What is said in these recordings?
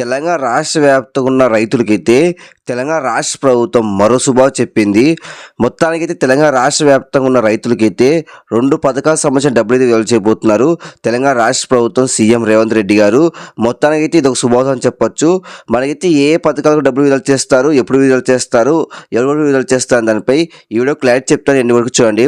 తెలంగాణ రాష్ట్ర వ్యాప్తంగా ఉన్న రైతులకైతే తెలంగాణ రాష్ట్ర ప్రభుత్వం మరో శుభా చెప్పింది. మొత్తానికైతే తెలంగాణ రాష్ట్ర వ్యాప్తంగా ఉన్న రైతులకైతే రెండు పథకాలకు సంబంధించిన డబ్బులు అయితే విడుదల చేయబోతున్నారు. తెలంగాణ రాష్ట్ర ప్రభుత్వం సీఎం రేవంత్ రెడ్డి గారు. మొత్తానికైతే ఇది ఒక శుభాసం చెప్పొచ్చు. మనకైతే ఏ పథకాలకు డబ్బులు విడుదల చేస్తారు ఎప్పుడు విడుదల చేస్తారు ఎవరు విడుదల చేస్తారు దానిపై ఈ వీడియో క్లారిటీ చెప్తాను. ఎన్ని వరకు చూడండి.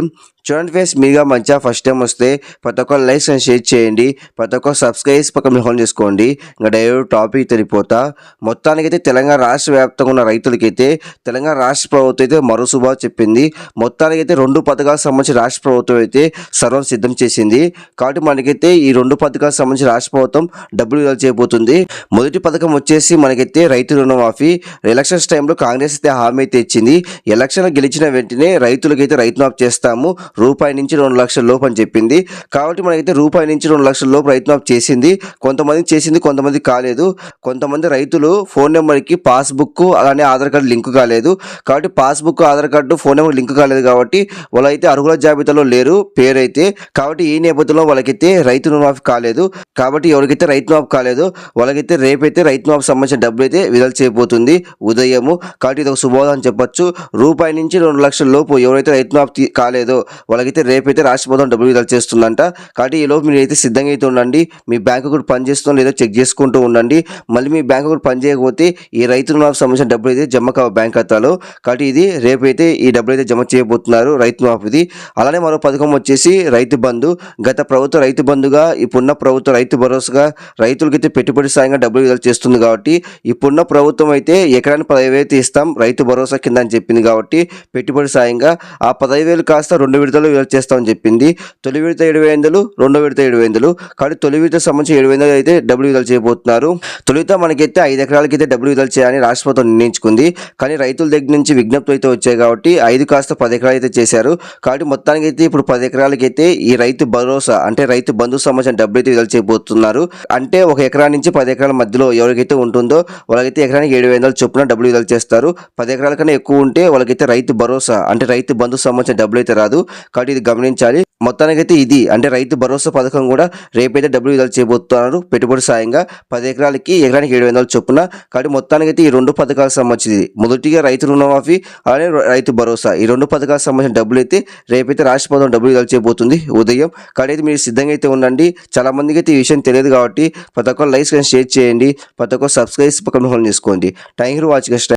చూడండి ఫేస్ మీగా మంచిగా ఫస్ట్ టైం వస్తే ప్రతి ఒక్క లైక్స్ అండ్ షేర్ చేయండి. ప్రతి ఒక్క సబ్స్క్రైబ్ పక్కన హోన్ చేసుకోండి. ఇంకా డైరెక్ట్ టాపిక్ తెలిపోతా మొత్తానికైతే తెలంగాణ రాష్ట్ర వ్యాప్తంగా ఉన్న రైతులకైతే తెలంగాణ రాష్ట్ర ప్రభుత్వం అయితే మరో శుభా చెప్పింది. మొత్తానికైతే రెండు పథకాలకు సంబంధించి రాష్ట్ర ప్రభుత్వం అయితే సర్వం సిద్ధం చేసింది. కాబట్టి మనకైతే ఈ రెండు పథకాలకు సంబంధించి రాష్ట్ర ప్రభుత్వం డబ్బులు విడుదల చేయబోతుంది. మొదటి పథకం వచ్చేసి మనకైతే రైతు రుణమాఫీ. ఎలక్షన్స్ టైంలో కాంగ్రెస్ అయితే హామీ అయితే ఇచ్చింది. ఎలక్షన్ గెలిచిన వెంటనే రైతులకైతే రైతు మాఫ్ చేస్తాము. రూపాయి నుంచి రెండు లక్షల లోపు అని చెప్పింది. కాబట్టి మనకైతే రూపాయి నుంచి రెండు లక్షల లోపు రైతు మాఫ్ చేసింది. కొంతమంది చేసింది కొంతమంది కాలేదు. కొంతమంది రైతులు ఫోన్ నెంబర్కి పాస్బుక్ అలానే ఆధార్ కార్డు లింక్ కాలేదు. కాబట్టి passbook Aadhaar card phone number link కాలేదు కాబట్టి వాళ్ళైతే అర్హుల జాబితాలో లేరు పేరైతే. కాబట్టి ఈ నేపథ్యంలో వాళ్ళకైతే రైతు రుణమాఫీ కాలేదు. కాబట్టి ఎవరికైతే రైతు మాఫ్ కాలేదు వాళ్ళకైతే రేపైతే రైతు మాఫ్ సంబంధించిన డబ్బులు అయితే విడుదల చేయబోతుంది ఉదయము. కాబట్టి ఇది ఒక శుభోదం అని చెప్పొచ్చు. రూపాయి నుంచి రెండు లక్షల లోపు ఎవరైతే రైతు మాఫ్ కాలేదో వాళ్ళకైతే రేపైతే రాష్ట్ర ప్రభుత్వం డబ్బులు విడుదల చేస్తుందంట. కాబట్టి ఈ లోపు మీరు అయితే సిద్ధంగా అయితే ఉండండి. మీ బ్యాంకు కూడా పనిచేస్తుందో లేదో చెక్ చేసుకుంటూ ఉండండి. మళ్ళీ మీ బ్యాంకు కూడా పని చేయకపోతే ఈ రైతు రుణమాఫీ సంబంధించిన డబ్బులు అయితే జమ కావు బ్యాంక్ ఖాతాలో. కాబట్టి ఇది రేపైతే ఈ డబ్బులు అయితే జమ చేయబోతున్నారు రైతు మాఫీది. అలానే మరో పథకం వచ్చేసి రైతు బంధు. గత ప్రభుత్వ రైతు బంధుగా ఇప్పుడున్న ప్రభుత్వ రైతు భరోసాగా రైతులకైతే పెట్టుబడి సాయంగా డబ్బులు విడుదల చేస్తుంది కాబట్టి ఇప్పుడున్న ప్రభుత్వం అయితే ఎకరానికి పదహైదు వేలు ఇస్తాం రైతు భరోసా కింద అని చెప్పింది కాబట్టి పెట్టుబడి సాయంగా ఆ పదహైదు వేలు కాస్త రెండు విడతలు విడుదల చేస్తామని చెప్పింది. తొలి విడత ఏడు వందలు రెండో విడత ఏడు వందలు కాబట్టి తొలి విడత సంబంధించి ఏడు వందలు అయితే డబ్బులు విడుదల చేయబోతున్నారు. తొలి తొలిత మనకైతే ఐదు ఎకరాలకైతే డబ్బులు విడుదల చేయాలని రాష్ట్ర ప్రభుత్వం నిర్ణయించుకుంది. కానీ రైతుల దగ్గర నుంచి విజ్ఞప్తులు అయితే వచ్చాయి కాబట్టి ఐదు కాస్త పది ఎకరాలు అయితే చేశారు. కాబట్టి మొత్తానికి అయితే ఇప్పుడు పది ఎకరాలకైతే ఈ రైతు భరోసా అంటే రైతు బంధు సంబంధించిన డబ్బులు అయితే విడుదల చేయబోతున్నారు. అంటే ఒక ఎకరా నుంచి పది ఎకరాల మధ్యలో ఎవరికైతే ఉంటుందో వాళ్ళకైతే ఎకరానికి ఏడు వందల చొప్పున డబ్బులు విడుదల చేస్తారు. పది ఎకరాల కన్నా ఎక్కువ ఉంటే వాళ్ళకైతే రైతు భరోసా అంటే రైతు బంధు సంబంధించిన డబ్బులు అయితే రాదు. కాబట్టి ఇది గమనించాలి. మొత్తానికైతే ఇది. అంటే రైతు భరోసా పథకం కూడా రేపైతే డబ్బులు విడుదల చేయబోతున్నారు పెట్టుబడి సాయంగా పది ఎకరాలకి ఎకరానికి ఏడు వందల చొప్పున. కాబట్టి మొత్తానికైతే ఈ రెండు పథకాలకు సంబంధించింది. మొదటిగా రైతు రుణమాఫీ అలానే రైతు భరోసా. ఈ రెండు పథకాలకు సంబంధించిన డబ్బులు అయితే రేపైతే రాష్ట్ర ప్రభుత్వం డబ్బులు విడుదల చేయబోతుంది ఉదయం. కాబట్టి మీరు సిద్ధంగా అయితే ఉండండి. చాలా మందికి అయితే ఈ విషయం తెలియదు కాబట్టి ప్రతి ఒక్క లైక్స్ కానీ షేర్ చేయండి. ప్రతి ఒక్క సబ్స్క్రైబ్ పక్కన హోల్డ్ చేసుకోండి. Thank you watching.